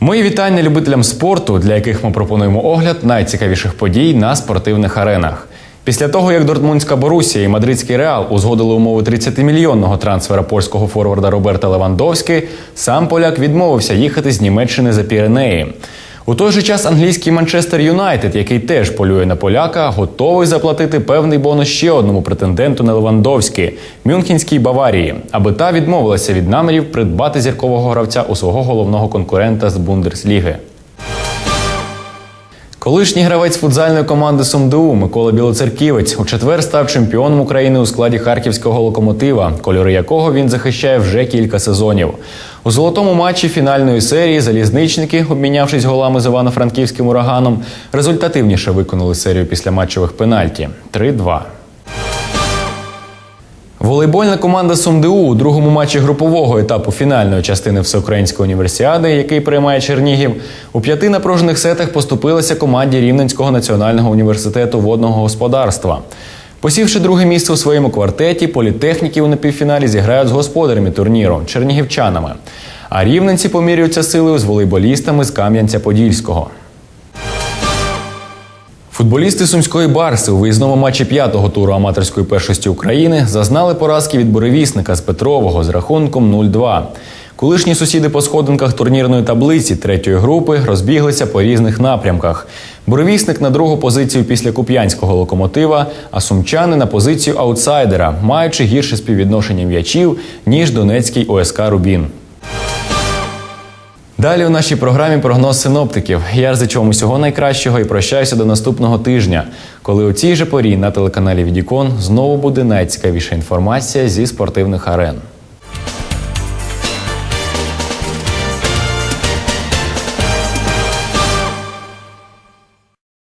Мої вітання любителям спорту, для яких ми пропонуємо огляд найцікавіших подій на спортивних аренах. Після того, як Дортмундська Борусія і Мадридський Реал узгодили умови 30-мільйонного трансфера польського форварда Роберта Левандовськи, сам поляк відмовився їхати з Німеччини за Піренеї. У той же час англійський Манчестер Юнайтед, який теж полює на поляка, готовий заплатити певний бонус ще одному претенденту на Левандовський – Мюнхенській Баварії, аби та відмовилася від намірів придбати зіркового гравця у свого головного конкурента з Бундесліги. Колишній гравець футзальної команди СумДУ Микола Білоцерківець у четвер став чемпіоном України у складі харківського локомотива, кольори якого він захищає вже кілька сезонів. У золотому матчі фінальної серії залізничники, обмінявшись голами з Івано-Франківським ураганом, результативніше виконали серію після матчових пенальті 3-2. Волейбольна команда СумДУ у другому матчі групового етапу фінальної частини Всеукраїнської універсіади, який приймає Чернігів, у п'яти напружених сетах поступилася команді Рівненського національного університету водного господарства. Посівши друге місце у своєму квартеті, політехніки у напівфіналі зіграють з господарями турніру чернігівчанами. А рівненці помірюються силою з волейболістами з Кам'янця-Подільського. Футболісти сумської барси у виїзному матчі п'ятого туру аматорської першості України зазнали поразки від буревісника з Петрового з рахунком 0-2. Колишні сусіди по сходинках турнірної таблиці третьої групи розбіглися по різних напрямках. Буревісник на другу позицію після куп'янського локомотива, а сумчани на позицію аутсайдера, маючи гірше співвідношення м'ячів ніж Донецький ОСК Рубін. Далі у нашій програмі прогноз синоптиків. Я зичом усього найкращого і прощаюся до наступного тижня, коли у цій же порі на телеканалі Відікон знову буде найцікавіша інформація зі спортивних арен.